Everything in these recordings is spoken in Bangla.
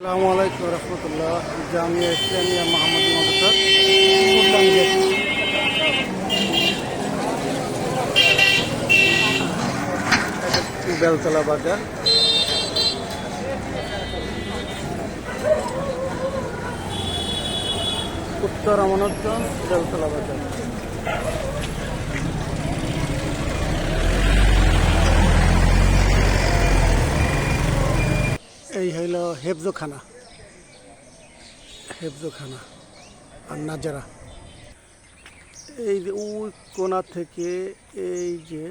আসসালামু আলাইকুম রহমতুল্লাহ। জামিয়া ইসলামিয়া মাহমুদ মদরসা বেলতলা বাজার। উত্তর বেলতলা বাজার এই হইল হেফজোখানা। হেফজোখানা, আর নাজারা। এই যে ওই কোনা থেকে এই যে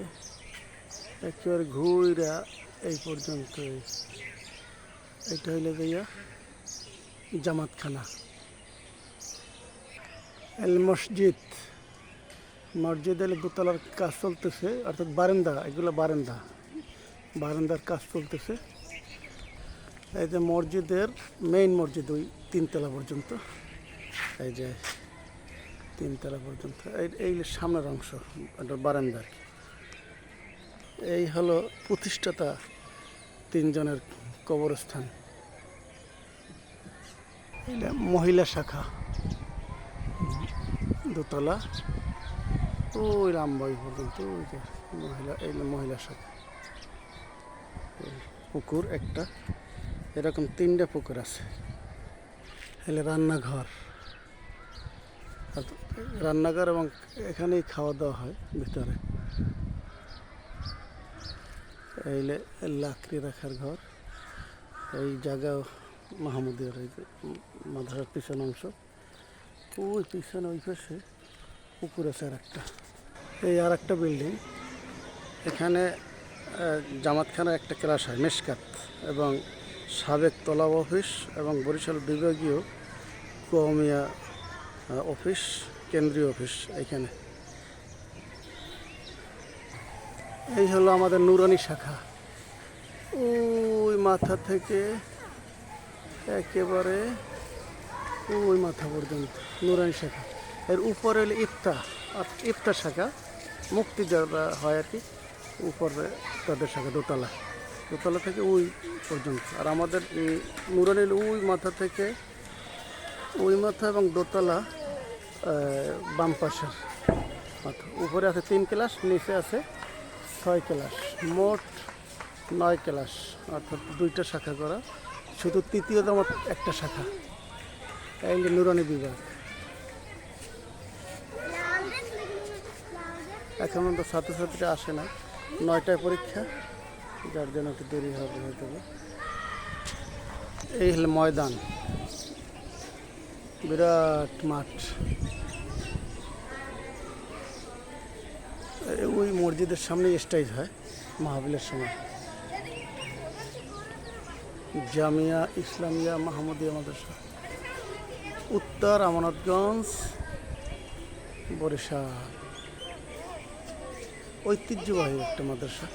একেবারে ঘুইরা এই পর্যন্ত এটা হইলে গিয়া জামাতখানা। এল মসজিদ। মসজিদ এলে দোতলার কাজ চলতেছে, অর্থাৎ বারান্দা, এগুলো বারান্দা। বারান্দার কাজ চলতেছে। এই যে মসজিদের মেইন মসজিদ, ওই তিনতলা পর্যন্ত। এই যে তিনতলা পর্যন্ত। এই এই সামনের অংশ এটা বারান্দা আর কি। এই হলো প্রতিষ্ঠাতা তিনজনের কবরস্থান। এটা মহিলা শাখা। দোতলা। ওই রামবাই পর্যন্ত, ওই যে মহিলা, এই মহিলা শাখা। পুকুর একটা। এরকম তিনটে পুকুর আছে। এলে রান্নাঘর। রান্নাঘর এবং এখানেই খাওয়া দাওয়া হয় ভিতরে। এইলে লাকড়ি রাখার ঘর। এই জায়গা মাহমুদের এই মাদ্রাসার পিছন অংশ। ওই পিছনে, ওই পাশে পুকুর আছে আর একটা এই আর একটা বিল্ডিং। এখানে জামাতখানার একটা ক্লাস হয়, মেশকাত। এবং সাবেক তলাব অফিস এবং বরিশাল বিভাগীয় কৌমিয়া অফিস, কেন্দ্রীয় অফিস এখানে। এই হলো আমাদের নুরানি শাখা। ওই মাথা থেকে একেবারে ওই মাথা পর্যন্ত নুরানি শাখা। এর উপরে হলো ইফতা, আর ইফতার শাখা। মুক্তি যারা হয় আর কি, উপরে তাদের শাখা, দোতলা। দোতলা থেকে ওই পর্যন্ত। আর আমাদের নুরানির ওই মাথা থেকে, ওই মাথা এবং দোতলা বাম পাশের মাথা। উপরে আছে তিন ক্লাস, নিচে আছে ছয় ক্লাস, মোট নয় ক্লাস, অর্থাৎ দুইটা শাখা করা। শুধু তৃতীয়তম একটা শাখা, এই নুরানি বিভাগ। এখন তো ছাত্রছাত্রীরা আসে না নয়টায় পরীক্ষা। যার জন্য একটু দেরি হবে হয়তো। এই হলো ময়দান। বিরাট মাঠ। ওই মসজিদের সামনে স্টেজ হয় মাহবিলের সময়। জামিয়া ইসলামিয়া মাহমুদিয়া মাদ্রাসা। উত্তর আমানতগঞ্জ, বরিশাল। ঐতিহ্যবাহী একটা মাদ্রাসা।